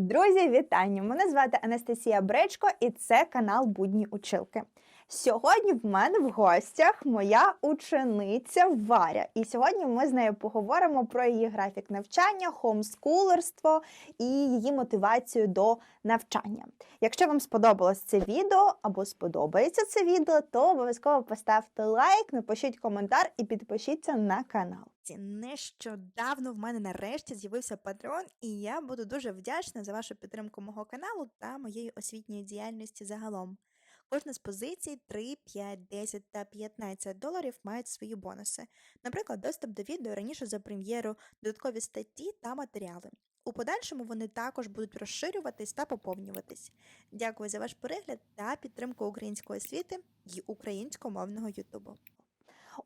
Друзі, вітання! Мене звати Анастасія Бречко, і це канал Будні Училки. Сьогодні в мене в гостях моя учениця Варя. І сьогодні ми з нею поговоримо про її графік навчання, хомскулерство і її мотивацію до навчання. Якщо вам сподобалось це відео або сподобається це відео, то обов'язково поставте лайк, напишіть коментар і підпишіться на канал. Нещодавно в мене нарешті з'явився патрон, і я буду дуже вдячна за вашу підтримку мого каналу та моєї освітньої діяльності загалом. Кожна з позицій 3, 5, 10 та 15 доларів мають свої бонуси. Наприклад, доступ до відео раніше за прем'єру, додаткові статті та матеріали. У подальшому вони також будуть розширюватись та поповнюватись. Дякую за ваш перегляд та підтримку української освіти і українськомовного Ютубу.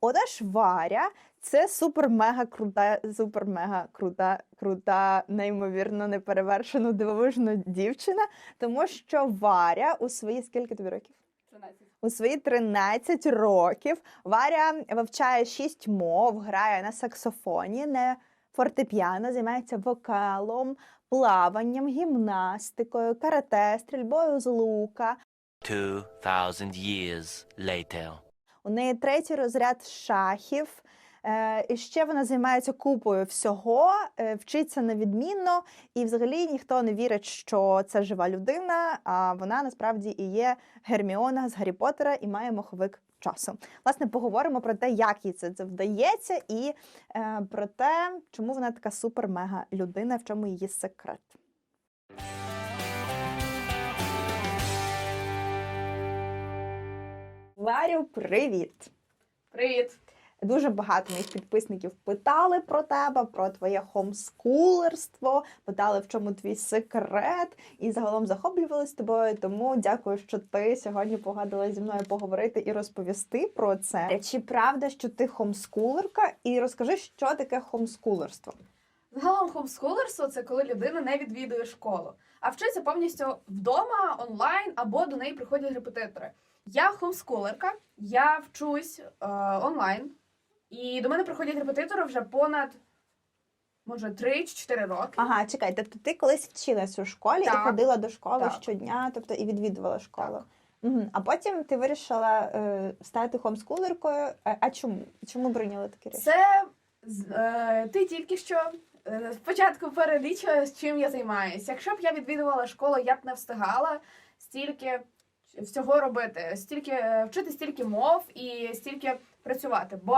Отож, Варя це супер-мега крута, супер-мега крута, крута, неймовірно неперевершено дивовижна дівчина, тому що Варя у свої скільки тобі років? 13. У свої 13 років Варя вивчає 6 мов, грає на саксофоні, на фортепіано, займається вокалом, плаванням, гімнастикою, карате, стрільбою з лука. 2,000 years later. У неї третій розряд шахів. Е, і ще вона займається купою всього, е, вчиться невідмінно, і взагалі ніхто не вірить, що це жива людина. А вона насправді і є Герміона з Гаррі Поттера і має маховик часу. Власне, поговоримо про те, як їй це, це вдається, і е, про те, чому вона така супер-мега людина, в чому її секрет. Варю, привіт! Привіт. Дуже багато моїх підписників питали про тебе, про твоє хомскулерство, питали, в чому твій секрет, і загалом захоплювалися тобою. Тому дякую, що ти сьогодні погодилась зі мною поговорити і розповісти про це. Чи правда, що ти хомскулерка? І розкажи, що таке хомскулерство? Загалом хомскулерство це коли людина не відвідує школу, а вчиться повністю вдома, онлайн або до неї приходять репетитори. Я хомскулерка, я вчусь е, онлайн, і до мене приходять репетитори вже понад може 3 чи 4 роки. Ага, чекай, тобто ти колись вчилась у школі і ходила до школи Так. щодня, тобто і відвідувала школу. Так. Угу. А потім ти вирішила е, стати хомскулеркою. А, а чому? Чому прийняла таке рішення? Це з- е, ти тільки що е, спочатку перелічила, з чим я займаюся. Якщо б я відвідувала школу, я б не встигала стільки всього робити, стільки е, вчити стільки мов і стільки працювати. Бо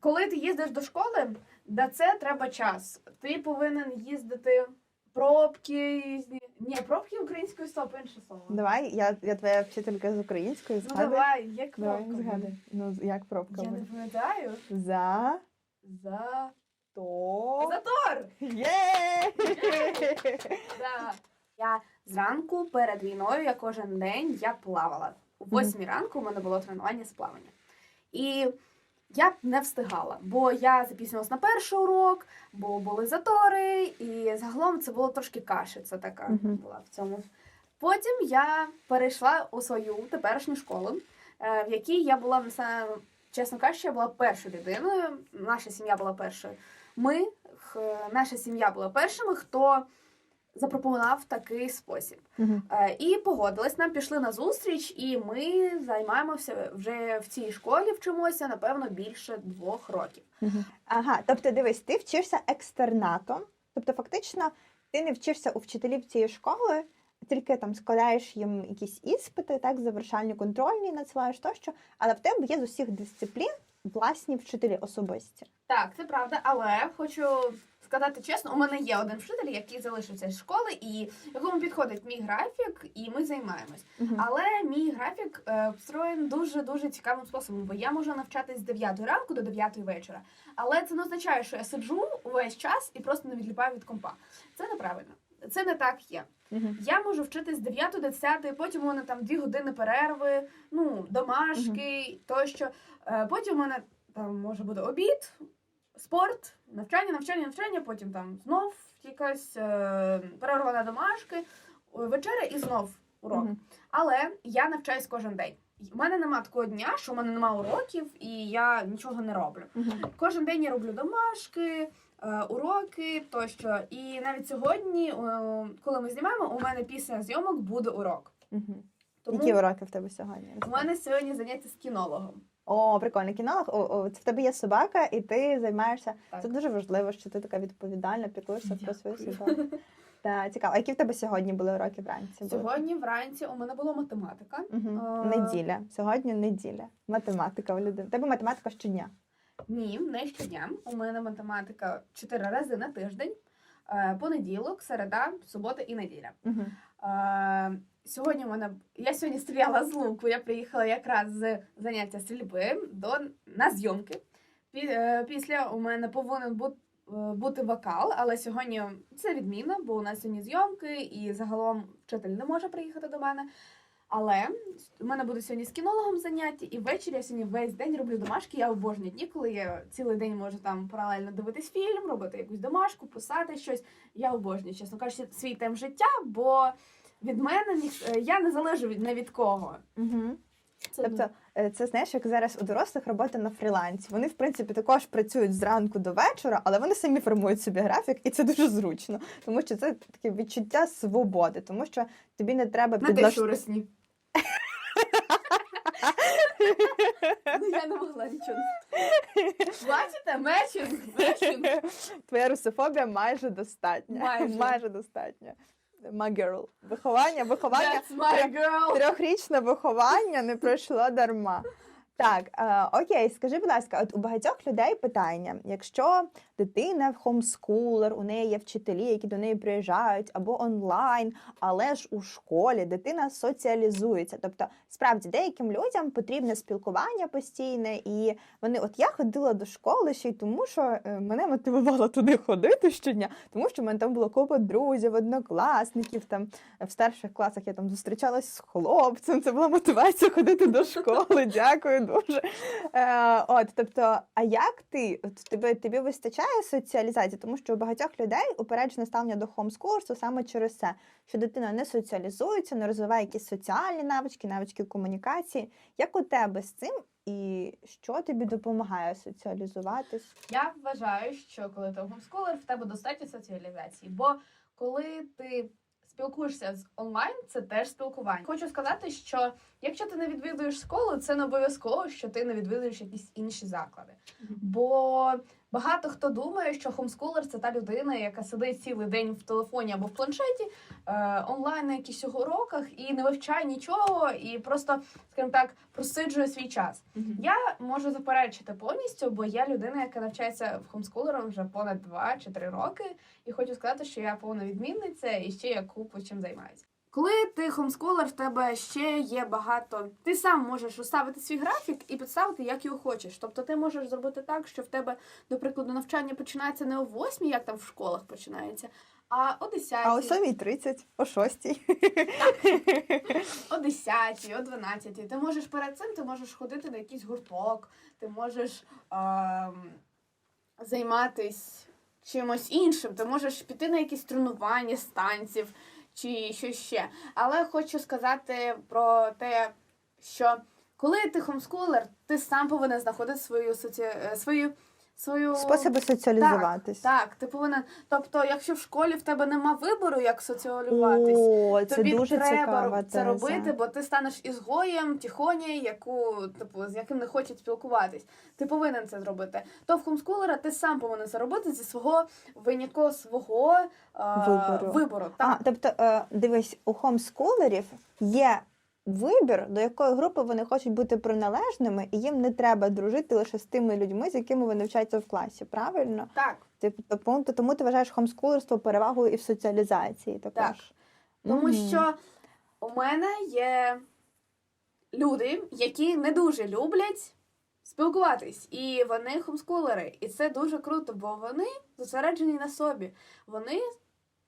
коли ти їздиш до школи, на це треба час. Ти повинен їздити пробки. різні. Ні, пробки українською стоп, інше слово. Давай, я, я твоя вчителька з української. Ну давай, як пробка? згадуй. Ну, як пробка Я не пам'ятаю. За За то. затор. Є! Да. Я зранку перед війною, я кожен день я плавала. У восьмій ранку у мене було тренування з плавання. І я не встигала, бо я запізнилась на перший урок, бо були затори, і загалом це було трошки кашиця така Мгм. була в цьому. Потім я перейшла у свою теперішню школу, е, в якій я була чесно кажучи, я була першою людиною. Наша сім'я була першою. Ми, наша сім'я була першими, хто запропонував такий спосіб. Е, І погодились, нам пішли на зустріч, і ми займаємося вже в цій школі, вчимося, напевно, більше двох років. Мгм. Ага, тобто дивись, ти вчишся екстернатом, тобто фактично ти не вчишся у вчителів цієї школи, тільки там складаєш їм якісь іспити, так, завершальні контрольні надсилаєш тощо, але в тебе є з усіх дисциплін власні вчителі особисті. Так, це правда, але хочу сказати чесно, у мене є один вчитель, який залишився з школи, і якому підходить мій графік, і ми займаємось. Мгм. Але мій графік е, встроєн дуже дуже цікавим способом, бо я можу навчатись з 9 ранку до 9 вечора. Але це не означає, що я сиджу увесь час і просто не відліпаю від компа. Це неправильно. Це не так є. Мгм. Я можу вчитись з 9 до 10, потім у мене там 2 години перерви, ну, домашки тощо. Е, Потім у мене там може бути обід, спорт, навчання, навчання, навчання, потім там знов якась е, перерва на домашки, е, вечеря і знов урок. Мгм. Але я навчаюсь кожен день. У мене нема такого дня, що в мене нема уроків, і я нічого не роблю. Кожен день я роблю домашки, е, уроки тощо. І навіть сьогодні, е, коли ми знімаємо, у мене після зйомок буде урок. Мгм. Тому Які уроки в тебе сьогодні? у мене сьогодні заняття з кінологом. О, прикольно. Кінолог. О, о, це в тебе є собака, і ти займаєшся. Так. Це дуже важливо, що ти така відповідальна, піклуєшся про свою собаку. Так, цікаво. А які в тебе сьогодні були уроки вранці? Сьогодні вранці у мене була математика. А. Неділя. Сьогодні неділя. Математика в людини. Тебе математика щодня. Ні, не щодня. У мене математика чотири рази на тиждень. Е, Понеділок, середа, субота і неділя. Угу. Сьогодні у мене я сьогодні стріляла з луку. Я приїхала якраз з заняття стрільби до на зйомки. Е, Після у мене повинен бути. Бути вокал, але сьогодні це відмінно, бо у нас сьогодні зйомки, і загалом вчитель не може приїхати до мене. Але у мене буде сьогодні з кінологом заняття, і ввечері я сьогодні весь день роблю домашки. Я обожнюю дні, коли я цілий день можу там паралельно дивитись фільм, робити якусь домашку, писати щось. Я обожнюю, чесно кажучи, свій темп життя, бо від мене ніх- е, я не залежу від не від кого. Угу. Це Тобто, е, це знаєш, як зараз у дорослих робота на фрілансі. Вони, в принципі, також працюють зранку до вечора, але вони самі формують собі графік, і це дуже зручно, тому що це таке відчуття свободи, тому що тобі не треба на те, підлаш- що. Ну я не могла нічого. Бачите, мечінг, мечінг. Твоя русофобія майже достатня. Майже. майже достатня. My girl. Виховання, виховання. That's my girl. Трьохрічне виховання не пройшло дарма. Так, е, окей, скажи, будь ласка, от у багатьох людей питання: якщо дитина хомскулер, у неї є вчителі, які до неї приїжджають, або онлайн, але ж у школі дитина соціалізується. Тобто, справді деяким людям потрібне спілкування постійне, і вони, от я ходила до школи ще й тому, що е, мене мотивувало туди ходити щодня, тому що в мене там було купа друзів, однокласників. Там в старших класах я там зустрічалась з хлопцем. Це була мотивація ходити до школи. Дякую дуже. Е, от, тобто, а як ти? Тобі, тобі вистачає соціалізації? Тому що у багатьох людей упереджене ставлення до хомскурсу саме через це, що дитина не соціалізується, не розвиває якісь соціальні навички, навички комунікації. Як у тебе з цим? І що тобі допомагає соціалізуватись? Я вважаю, що коли ти гомскулер, в тебе достатньо соціалізації. Бо коли ти спілкуєшся з онлайн, це теж спілкування. Хочу сказати, що якщо ти не відвідуєш школу, це не обов'язково, що ти не відвідуєш якісь інші заклади. Бо багато хто думає, що хомскулер це та людина, яка сидить цілий день в телефоні або в планшеті е, онлайн на якихось уроках і не вивчає нічого, і просто, скажімо так, просиджує свій час. Я можу заперечити повністю, бо я людина, яка навчається в хомскулером вже понад 2 чи 3 роки, і хочу сказати, що я повна відмінниця і ще я купу чим займаюся. Коли ти хомскулер, в тебе ще є багато. Ти сам можеш розставити свій графік і підставити, як його хочеш. Тобто ти можеш зробити так, що в тебе, до прикладу, навчання починається не о 8, як там в школах починається, а о 10. А о 7.30, о 6. о 10, о 12. Ти можеш перед цим ти можеш ходити на якийсь гурток, ти можеш ем, займатись чимось іншим, ти можеш піти на якісь тренування з танців чи що ще. Але хочу сказати про те, що коли ти хомскулер, ти сам повинен знаходити свою соці... свою. Свою Способи соціалізуватись. Так, ти повинен. Тобто, якщо в школі в тебе нема вибору, як соціалізуватись, О, це Тобі дуже треба це теза. робити, бо ти станеш ізгоєм, тіхоні, яку типу з яким не хочуть спілкуватись. Ти повинен це зробити. То в хомскулера ти сам повинен це робити зі свого винятково свого е, Вибору. вибору. А, тобто, е, дивись, у хомскулерів є вибір, до якої групи вони хочуть бути приналежними, і їм не треба дружити лише з тими людьми, з якими вони вчаться в класі. Правильно? так. Типу, тому, тому ти вважаєш хомскулерство перевагою і в соціалізації також. Так. Тому Мгм. що у мене є люди, які не дуже люблять спілкуватись, і вони хомскулери. І це дуже круто, бо вони зосереджені на собі. Вони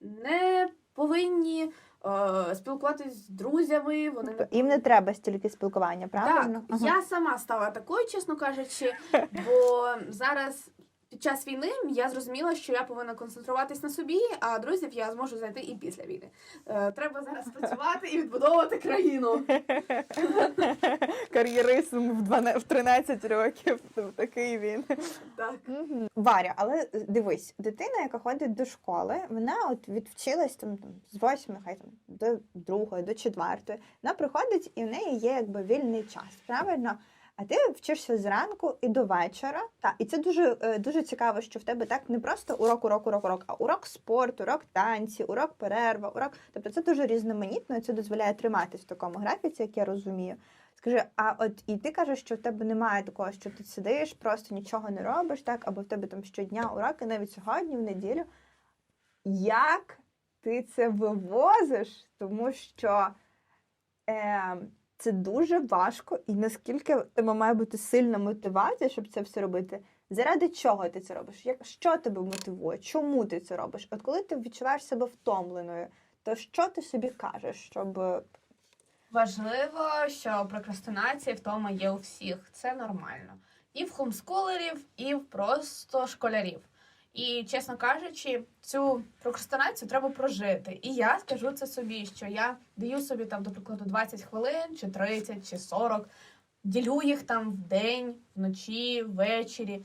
не повинні е, спілкуватись з друзями. Вони Тобто їм не треба стільки спілкування, правильно? так, я сама стала такою, чесно кажучи, бо зараз. Під час війни я зрозуміла, що я повинна концентруватись на собі, а друзів я зможу знайти і після війни. Е, треба зараз працювати і відбудовувати країну. Кар'єризм в 12, в 13 років. Такий він. Так. Варя, але е, дивись, дитина, яка ходить до школи, вона от відвчилась там, там з восьми, хай там до другої, до четвертої. Вона приходить і в неї є якби вільний час, правильно? А ти вчишся зранку і до вечора. Та, і це дуже, е, дуже цікаво, що в тебе так не просто урок, урок, урок, урок, а урок спорту, урок танці, урок перерва, урок. Тобто це дуже різноманітно, і це дозволяє триматись в такому графіці, як я розумію. Скажи, а от і ти кажеш, що в тебе немає такого, що ти сидиш, просто нічого не робиш, так, або в тебе там щодня уроки, навіть сьогодні, в неділю. Як ти це вивозиш? Тому що е, це дуже важко, і наскільки тебе має бути сильна мотивація, щоб це все робити. Заради чого ти це робиш? Як, що тебе мотивує? Чому ти це робиш? От коли ти відчуваєш себе втомленою, то що ти собі кажеш, щоб Важливо, що прокрастинація втома є у всіх. Це нормально. І в хомскулерів, і в просто школярів. І, чесно кажучи, цю прокрастинацію треба прожити. І я скажу це собі, що я даю собі там, до прикладу, 20 хвилин, чи 30, чи 40, ділю їх там в день, вночі, ввечері.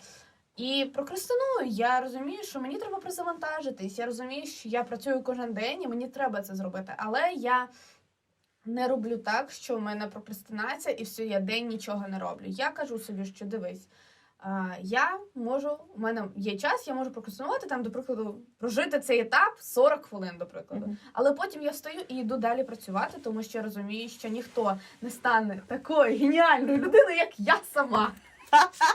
І прокрастиную. Я розумію, що мені треба призавантажитись. Я розумію, що я працюю кожен день і мені треба це зробити. Але я не роблю так, що в мене прокрастинація, і все, я день нічого не роблю. Я кажу собі, що дивись, я можу, у мене є час, я можу прокрастинувати там, до прикладу, прожити цей етап 40 хвилин, до прикладу. Мгм. Але потім я встаю і йду далі працювати, тому що я розумію, що ніхто не стане такою геніальною людиною, як я сама.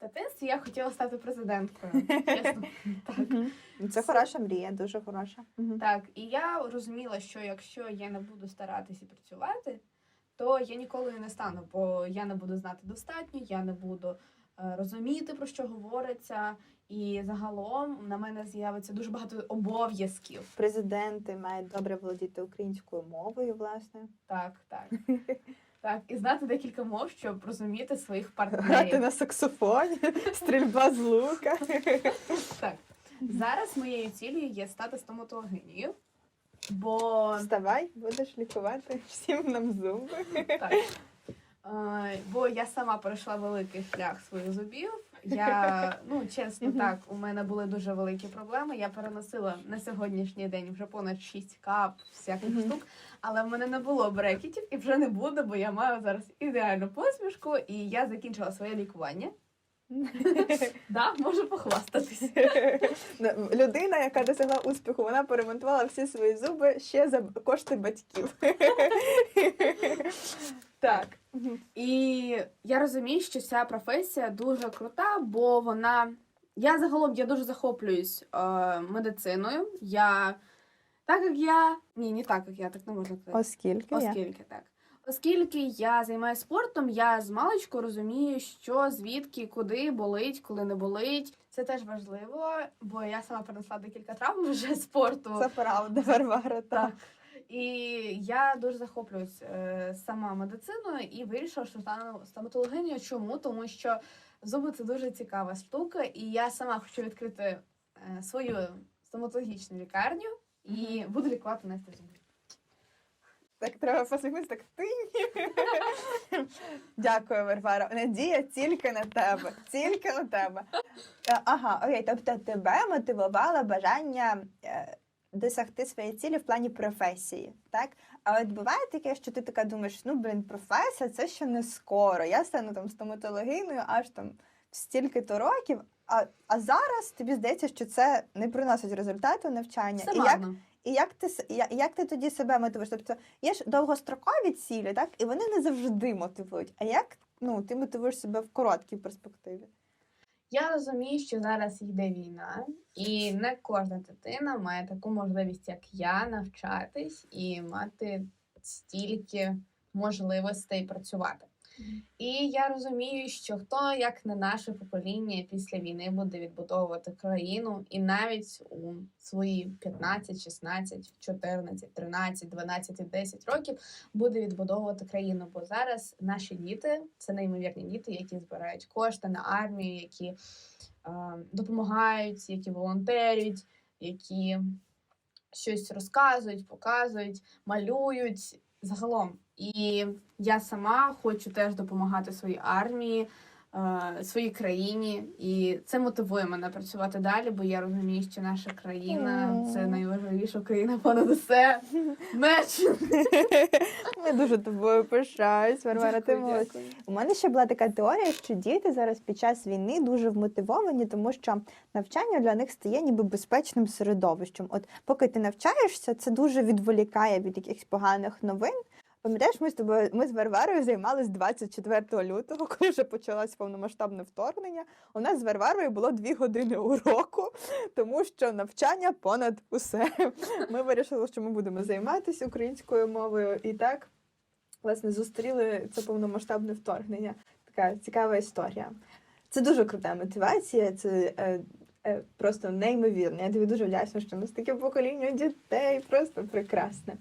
В дитинстві я хотіла стати президенткою. Чесно. Так. Це хороша мрія, дуже хороша. Так, і я розуміла, що якщо я не буду старатися працювати, то я ніколи не стану, бо я не буду знати достатньо, я не буду е, розуміти, про що говориться, і загалом на мене з'явиться дуже багато обов'язків. Президенти мають добре володіти українською мовою, власне. Так, так. Так, і знати декілька мов, щоб розуміти своїх Грати партнерів. на саксофоні, стрільба з лука. Так. Зараз моєю цілею є стати стоматологинею, бо Вставай, будеш лікувати всім нам зуби. Так. Е, Бо я сама пройшла великий шлях своїх зубів. Я, ну чесно, так, у мене були дуже великі проблеми. Я переносила на сьогоднішній день вже понад 6 кап всяких штук, але в мене не було брекетів і вже не буде, бо я маю зараз ідеальну посмішку, і я закінчила своє лікування. Да, можу похвастатись. Ну, Людина, яка досягла успіху, вона поремонтувала всі свої зуби ще за кошти батьків. Так. І я розумію, що ця професія дуже крута, бо вона. Я загалом я дуже захоплююсь е, медициною. Я так як я. Ні, не так, як я, так не можна казати. Оскільки я. Оскільки так. Оскільки я займаюся спортом, я з маличку розумію, що звідки, куди болить, коли не болить. Це теж важливо, бо я сама перенесла декілька травм вже спорту. Це правда, Варвара. Так. Так. І я дуже захоплююсь е, сама медициною і вирішила, що стану стоматологинею. Чому? Тому що зуби це дуже цікава штука, і я сама хочу відкрити е, свою стоматологічну лікарню і буду лікувати Настю зуби. Так треба посміхнутися, так ти. Дякую, Варвара. Надія тільки на тебе. Тільки на тебе. Е, Ага, окей, тобто тебе мотивувало бажання е, досягти своєї цілі в плані професії, так? А от буває таке, що ти така думаєш, ну блін, професія це ще не скоро. Я стану там стоматологиною аж там стільки-то років. А, а зараз тобі здається, що це не приносить результату навчання. Все І як. І як ти як ти тоді себе мотивуєш? Тобто є ж довгострокові цілі, так і вони не завжди мотивують. А як ну ти мотивуєш себе в короткій перспективі? Я розумію, що зараз йде війна, і не кожна дитина має таку можливість, як я, навчатись і мати стільки можливостей працювати. І я розумію, що хто, як не наше покоління, після війни буде відбудовувати країну, і навіть у свої 15, 16, 14, 13, 12, 10 років буде відбудовувати країну. Бо зараз наші діти це неймовірні діти, які збирають кошти на армію, які е, допомагають, які волонтерять, які щось розказують, показують, малюють загалом. І я сама хочу теж допомагати своїй армії, своїй країні, і це мотивує мене працювати далі, бо я розумію, що наша країна це найважливіша країна понад усе. Меч! Ми дуже тобою пишаюсь, Варвара. У мене ще була така теорія, що діти зараз під час війни дуже вмотивовані, тому що навчання для них стає ніби безпечним середовищем. От поки ти навчаєшся, це дуже відволікає від якихось поганих новин. Пам'ятаєш, ми з тобою ми з Варварою займалися 24 лютого, коли вже почалось повномасштабне вторгнення. У нас з Варварою було дві години уроку, тому що навчання понад усе. Ми вирішили, що ми будемо займатися українською мовою і так власне зустріли це повномасштабне вторгнення. Така цікава історія. Це дуже крута мотивація. Це е, е, просто неймовірно. Я тобі дуже вдячна, що у нас таке покоління дітей, просто прекрасне.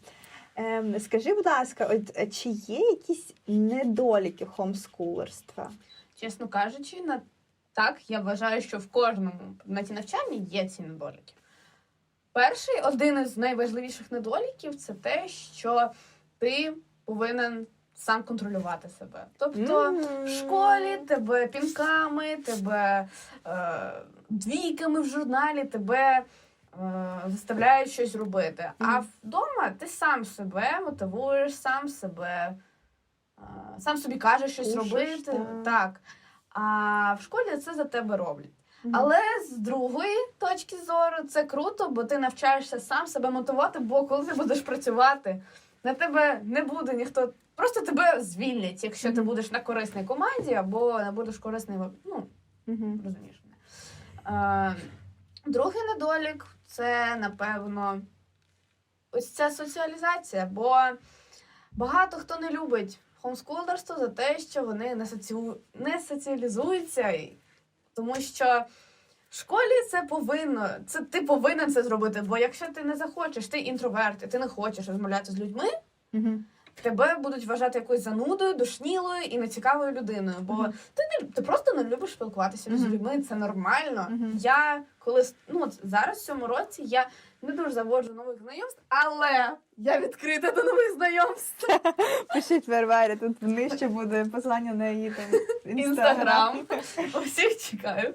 Ем, скажи, будь ласка, от е, чи є якісь недоліки хомскулерства? Чесно кажучи, на так я вважаю, що в кожному предметі навчання є ці недоліки. Перший, один із найважливіших недоліків це те, що ти повинен сам контролювати себе. Тобто в школі тебе пінками, тебе е, двійками в журналі, тебе заставляють щось робити. А вдома ти сам себе мотивуєш, сам себе, е, сам собі кажеш щось Пушиш, робити. так. Так. А в школі це за тебе роблять. Мгм. Але з другої точки зору це круто, бо ти навчаєшся сам себе мотивувати, бо коли ти будеш працювати, на тебе не буде ніхто. Просто тебе звільнять, якщо ти будеш на корисній команді або не будеш корисний, ну, Мгм. розумієш мене. Другий недолік це, напевно, ось ця соціалізація, бо багато хто не любить хомскулерство за те, що вони не, соціу... не соціалізуються, тому що в школі це повинно, це ти повинен це зробити. Бо якщо ти не захочеш, ти інтроверт, і ти не хочеш розмовляти з людьми, Мгм. Тебе будуть вважати якоюсь занудою, душнілою і нецікавою людиною. Бо Мгм. ти не ти просто не любиш спілкуватися з людьми. Це нормально. Мгм. Я коли ну от зараз в цьому році я не дуже заводжу нових знайомств, але я відкрита до нових знайомств. Пишіть Варварі, тут нижче буде посилання на її там Інстаграм. Усіх чекаю.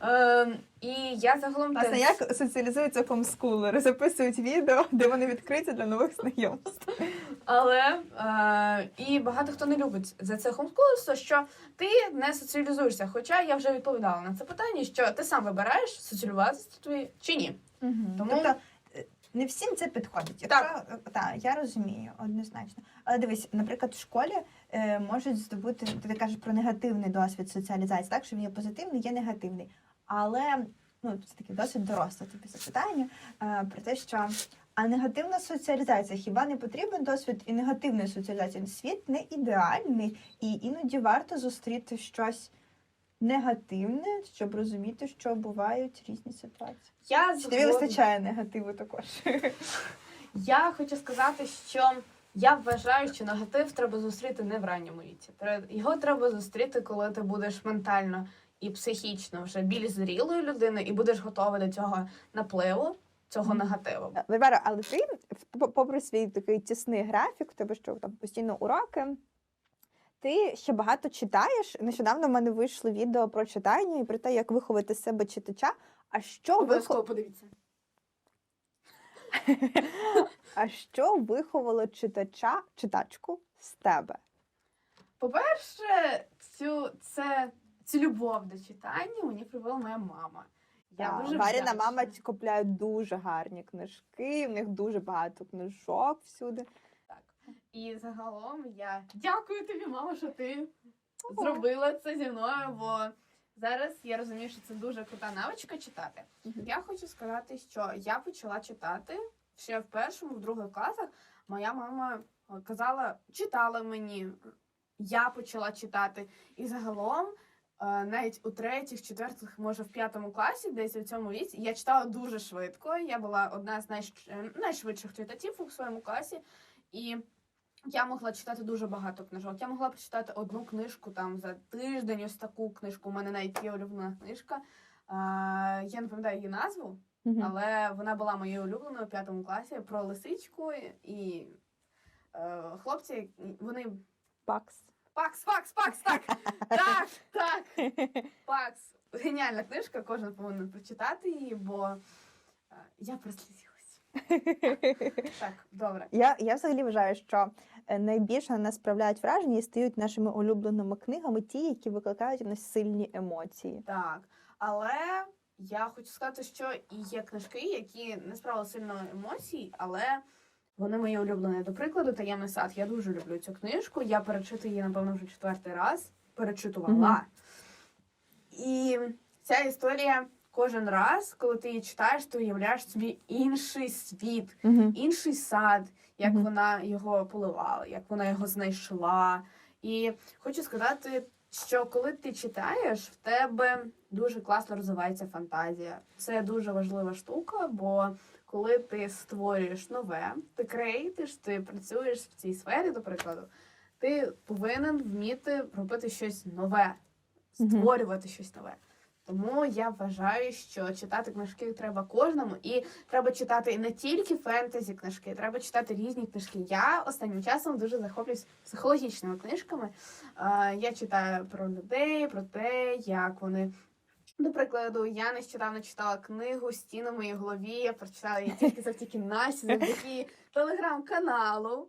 Ем, і я загалом Власне, теж- як соціалізуються хомскулери? Записують відео, де вони відкриті для нових знайомств. Але е, і багато хто не любить за це хомскулерство, що ти не соціалізуєшся. Хоча я вже відповідала на це питання, що ти сам вибираєш соціалізуватися тобі чи ні. Тому- Тобто не всім це підходить. Якщо, так. Так, я розумію, однозначно. Але дивись, наприклад, в школі е, можуть здобути, ти кажеш про негативний досвід соціалізації, так, що він є позитивний, є негативний. Але ну, це таке досить доросле тобі запитання е, про те, що а негативна соціалізація, хіба не потрібен досвід і негативної соціалізації? Світ не ідеальний, і іноді варто зустріти щось негативне, щоб розуміти, що бувають різні ситуації. Я Чи тобі вистачає негативу також? Я хочу сказати, що я вважаю, що негатив треба зустріти не в ранньому віці. Його треба зустріти, коли ти будеш ментально і психічно вже більш зрілою людиною і будеш готова до цього напливу, цього негативу. Варвара, але ти, попри свій такий тісний графік, у тебе що там постійно уроки, ти ще багато читаєш. Нещодавно в мене вийшло відео про читання і про те, як виховати з себе читача. А що, вихо... подивіться. а що виховало читача, читачку з тебе? По-перше, цю це цю любов до читання мені привела моя мама. Я дуже Варіна мама купляє дуже гарні книжки, в них дуже багато книжок всюди. І загалом я дякую тобі, мама, що ти зробила це зі мною, бо зараз я розумію, що це дуже крута навичка читати. Я хочу сказати, що я почала читати ще в першому, в других класах. Моя мама казала, читала мені. я почала читати. І загалом, е, навіть у третіх, четвертих, може в п'ятому класі, десь у цьому віці, я читала дуже швидко. Я була одна з найш- найшвидших читачів у своєму класі. І я могла читати дуже багато книжок. Я могла прочитати одну книжку там за тиждень, ось таку книжку. У мене навіть є улюблена книжка. Е, я не пам'ятаю її назву, але вона була моєю улюбленою у п'ятому класі про лисичку і е, хлопці. Вони Пакс. Пакс, Пакс, Пакс, так, так, так. Пакс. Геніальна книжка, кожен повинен прочитати її, бо е, я прослізилась. Так, добре. Я, я взагалі вважаю, що найбільше на нас справляють враження і стають нашими улюбленими книгами ті, які викликають у нас сильні емоції. Так. Але я хочу сказати, що і є книжки, які не справили сильно емоцій, але вони мої улюблені. До прикладу, таємний сад. Я дуже люблю цю книжку. Я перечитую її, напевно, вже четвертий раз. Перечитувала. Мгм. І ця історія кожен раз, коли ти її читаєш, ти уявляєш собі інший світ, Угу. інший сад, як Мгм. вона його поливала, як вона його знайшла. І хочу сказати, що коли ти читаєш, в тебе дуже класно розвивається фантазія. Це дуже важлива штука, бо коли ти створюєш нове, ти крейтиш, ти працюєш в цій сфері, до прикладу, ти повинен вміти робити щось нове, створювати щось нове. Тому я вважаю, що читати книжки треба кожному, і треба читати не тільки фентезі книжки, треба читати різні книжки. Я останнім часом дуже захоплююсь психологічними книжками. Я читаю про людей, про те, як вони. До прикладу, я нещодавно читала книгу Стіни в моїй голові. Я прочитала її тільки завдяки Насі, завдяки телеграм-каналу.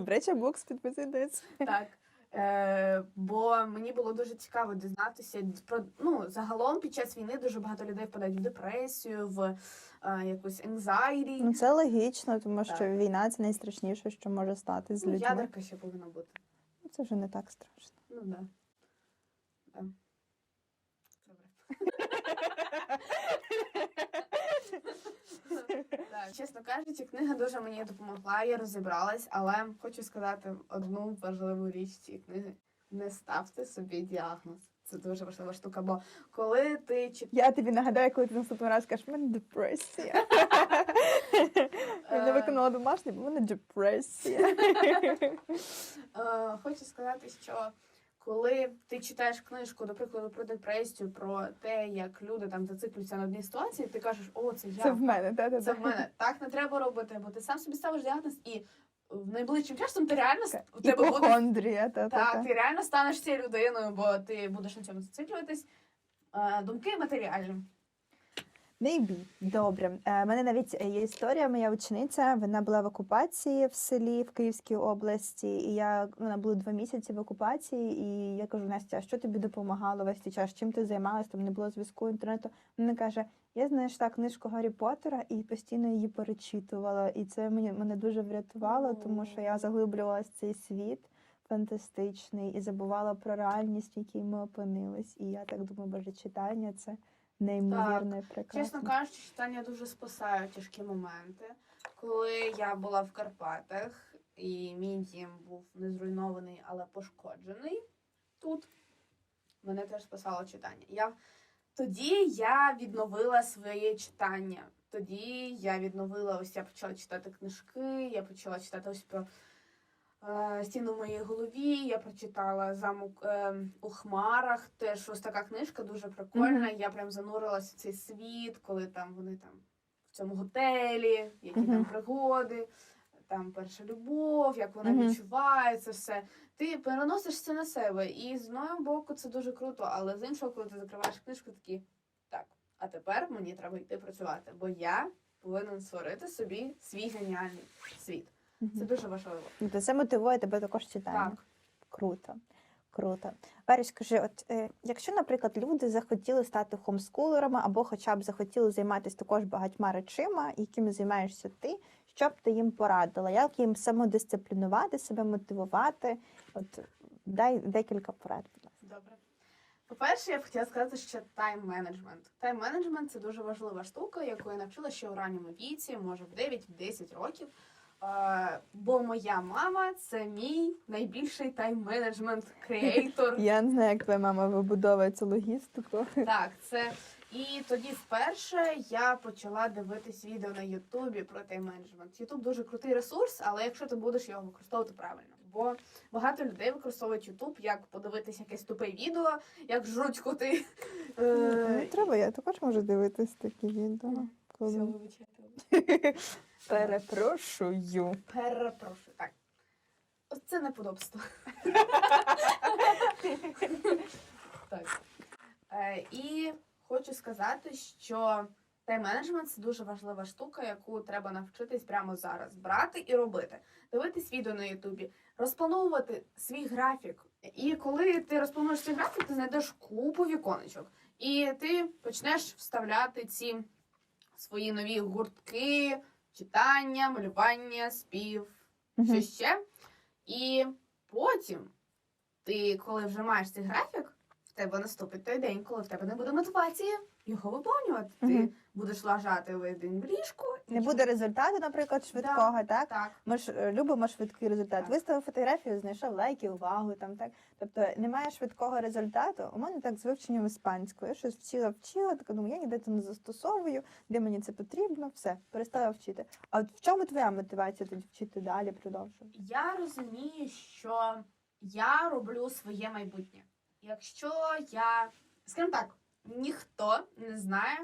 Бреча Букс підписуйтесь. Так. Е, бо мені було дуже цікаво дізнатися про ну загалом під час війни дуже багато людей впадають в депресію, в е, якусь anxiety. Ну це логічно, тому що війна це найстрашніше, що може стати з Ну, людьми. ядерка ще повинна бути. Ну, Це вже не так страшно. Ну да. да. Добре. Так, чесно кажучи, книга дуже мені допомогла, я розібралась, але хочу сказати одну важливу річ цієї книги: не ставте собі діагноз. Це дуже важлива штука, бо коли ти читаєш. Я тобі нагадаю, коли ти наступний раз скажеш, в мене депресія. Я не Е. виконала домашнє, бо в мене депресія. Е, Хочу сказати, що коли ти читаєш книжку, до прикладу, про депресію, про те, як люди там зациклюються на одній ситуації, ти кажеш, о, це я. Це в мене, так? Це в мене. Так не треба робити, бо ти сам собі ставиш діагноз, і в найближчим часом ти реально у тебе буде та так, ти реально станеш цією людиною, бо ти будеш на цьому зациклюватись. Е, Думки матеріальні. Maybe. Добре. У мене навіть є історія. Моя учениця вона була в окупації в селі в Київській області. І я вона була два місяці в окупації. І я кажу, Настя, а що тобі допомагало весь цей час? Чим ти займалась? Там не було зв'язку інтернету. Вона каже: я знайшла книжку Гаррі Поттера і постійно її перечитувала. І це мені мене дуже врятувало, тому що я заглиблювалася в цей світ. Фантастичний і забувала про реальність, в якій ми опинились. І я так думаю, боже, читання це неймовірно і прекрасно. Чесно кажучи, читання дуже спасає тяжкі моменти. Коли я була в Карпатах, і мій дім був не зруйнований, але пошкоджений тут, мене теж спасало читання. Я... Тоді я відновила своє читання. Тоді я відновила ось я почала читати книжки, я почала читати ось про стіну в моїй голові. Я прочитала замок е, у хмарах. Теж ось така книжка дуже прикольна. Я прям занурилася в цей світ, коли там вони там в цьому готелі, які там пригоди, там перша любов, як вона Мгм. відчуває це все. Ти переносиш це на себе. І з одного боку це дуже круто, але з іншого, коли ти закриваєш книжку, такі так, а тепер мені треба йти працювати, бо я повинен створити собі свій геніальний світ. Це дуже важливо. Ну, це мотивує тебе також читання. Так. Круто. Круто. Варя, скажи, от е, якщо, наприклад, люди захотіли стати хомскулерами або хоча б захотіли займатися також багатьма речима, якими займаєшся ти, що б ти їм порадила? Як їм самодисциплінувати, себе мотивувати? От дай декілька порад, будь ласка. Добре. По-перше, я б хотіла сказати, що тайм-менеджмент. Тайм-менеджмент це дуже важлива штука, яку я навчила ще у ранньому віці, може в 9-10 років. Бо моя мама це мій найбільший тайм-менеджмент креатор. Я не знаю, як твоя мама вибудовує цю логістику. Так, це і тоді вперше я почала дивитись відео на Ютубі про тайм-менеджмент. Ютуб дуже крутий ресурс, але якщо ти будеш його використовувати правильно. Бо багато людей використовують Ютуб як подивитись якесь тупе відео, як жруть коти. Не Е, треба, я також можу дивитись такі відео. Коли... вибачайте. Перепрошую. Перепрошую. Так. Оце неподобство. так. Е, і хочу сказати, що тайм-менеджмент це дуже важлива штука, яку треба навчитись прямо зараз брати і робити. Дивитись відео на Ютубі, розплановувати свій графік. І коли ти розплануєш свій графік, ти знайдеш купу віконечок. І ти почнеш вставляти ці свої нові гуртки, читання, малювання, спів, Мгм. що ще. І потім, ти, коли вже маєш цей графік, в тебе наступить той день, коли в тебе не буде мотивації його виповнювати. Мгм. Ти будеш лежати весь день в ліжку. і Не буде результату, наприклад, швидкого, так? Так. Ми ж е, любимо швидкий результат. Так. Виставив фотографію, знайшов лайки, увагу там так. Тобто немає швидкого результату. У мене так з вивченням іспанської. Я щось вчила, вчила, така думаю, я ніде це не застосовую, де мені це потрібно, все, перестала вчити. А от в чому твоя мотивація тоді вчити далі, продовжувати? Я розумію, що я роблю своє майбутнє. Якщо я, скажімо так, ніхто не знає,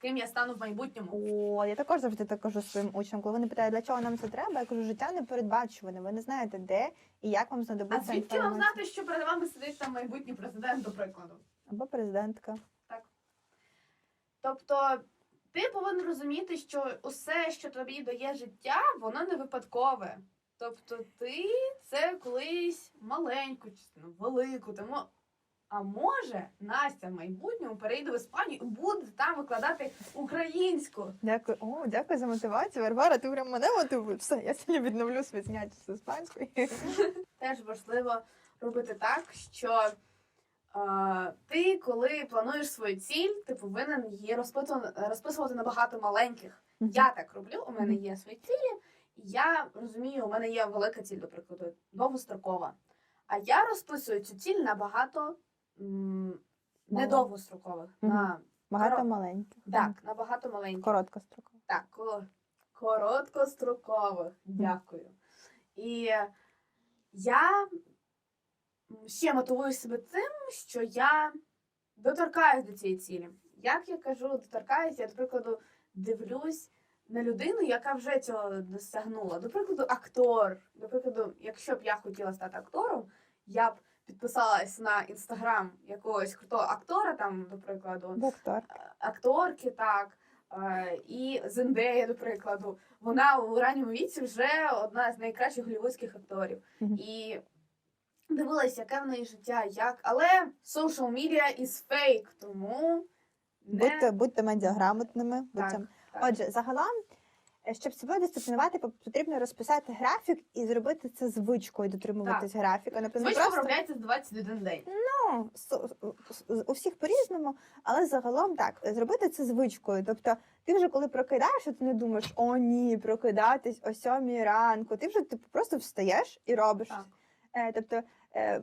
ким я стану в майбутньому. О, я також завжди так кажу своїм учням. Коли вони питають, для чого нам це треба, я кажу, життя не передбачуване. Ви не знаєте, де і як вам А знадобиться звідки вам інформація. знати, що перед вами сидить там майбутній президент, до прикладу? Або президентка. Тобто ти повинен розуміти, що усе, що тобі дає життя, воно не випадкове. Тобто ти це колись маленьку частину, велику. Тому а може Настя в майбутньому перейде в Іспанію і буде там викладати українську. Дякую. О, дякую за мотивацію. Варвара, ти прям мене мотивуєш. Все, я сьогодні відновлю свої заняття з іспанської. Теж важливо робити так, що е, ти, коли плануєш свою ціль, ти повинен її розписувати, розписувати на багато маленьких. Я так роблю, у мене є свої цілі. Я розумію, у мене є велика ціль, до прикладу, довгострокова. А я розписую цю ціль на багато. Недовгострокових. На, Багато Коро- маленьких. так, на багато маленьких. Коротка строка. Так, ко- короткострокових. Дякую. І я ще мотивую себе тим, що я доторкаюсь до цієї цілі. Як я кажу, доторкаюсь, я, до прикладу, дивлюсь на людину, яка вже цього досягнула. До прикладу, актор. До прикладу, якщо б я хотіла стати актором, я б підписалась на інстаграм якогось крутого актора, там, до прикладу, Доктор. акторки, так. е, І Зендея, до прикладу, вона у ранньому віці вже одна з найкращих голівудських акторів. Мгм. І дивилась, яке в неї життя, як. Але social media is fake, тому не... Будьте, будьте медіаграмотними. Так, Будьте... так. Отже, загалом, е, щоб себе дисциплінувати, по- потрібно розписати графік і зробити це звичкою дотримуватись графіка. Наприклад, не Звичка просто виробляється за 21 день. ну, у всіх по-різному, але загалом так, зробити це звичкою. Тобто, ти вже коли прокидаєшся, ти не думаєш, о ні, прокидатись о сьомій ранку. Ти вже типу, просто встаєш і робиш. Так. Е, тобто, е,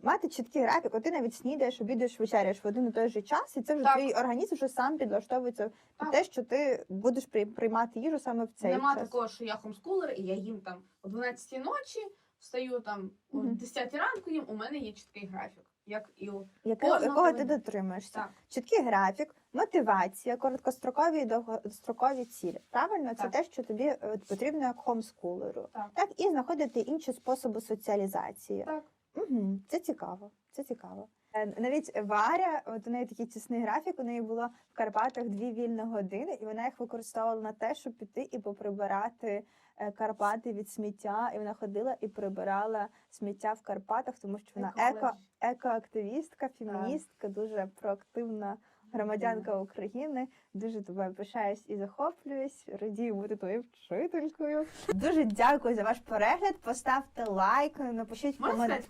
мати чіткий графік, от ти навіть снідаєш, обідаєш, вечеряєш в один і той же час, і це вже Так. твій організм вже сам підлаштовується під Так. те, що ти будеш при- приймати їжу саме в цей Нема час. такого, що я хомскулер, і я їм там о 12 ночі, встаю там о Мгм. 10 ранку їм, у мене є чіткий графік. Як і у Яке- якого ти дотримуєшся? Так. Чіткий графік, мотивація, короткострокові і довгострокові цілі. Правильно, це Так. те, що тобі е, потрібно як хомскулеру. Так. Так, і знаходити інші способи соціалізації. Так. Угу, це цікаво. Це цікаво. Е, Навіть Варя, от у неї такий тісний графік, у неї було в Карпатах дві вільні години, і вона їх використовувала на те, щоб піти і поприбирати е, Карпати від сміття. І вона ходила і прибирала сміття в Карпатах, тому що вона еко, екоактивістка, феміністка, дуже проактивна громадянка України. Дуже тобою пишаюсь і захоплююсь. Радію бути твоєю вчителькою. Дуже дякую за ваш перегляд. Поставте лайк, напишіть коментар.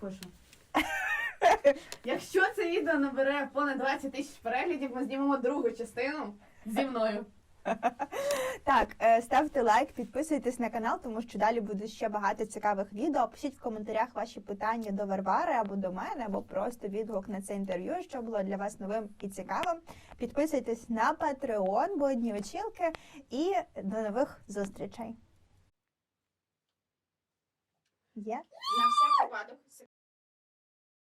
Якщо це відео набере понад 20 тисяч переглядів, ми знімемо другу частину зі мною. Так, е, ставте лайк, підписуйтесь на канал, тому що далі буде ще багато цікавих відео. Пишіть в коментарях ваші питання до Варвари або до мене, або просто відгук на це інтерв'ю, що було для вас новим і цікавим. Підписуйтесь на Patreon, будні очілки, і до нових зустрічей. Є? На всяк випадок.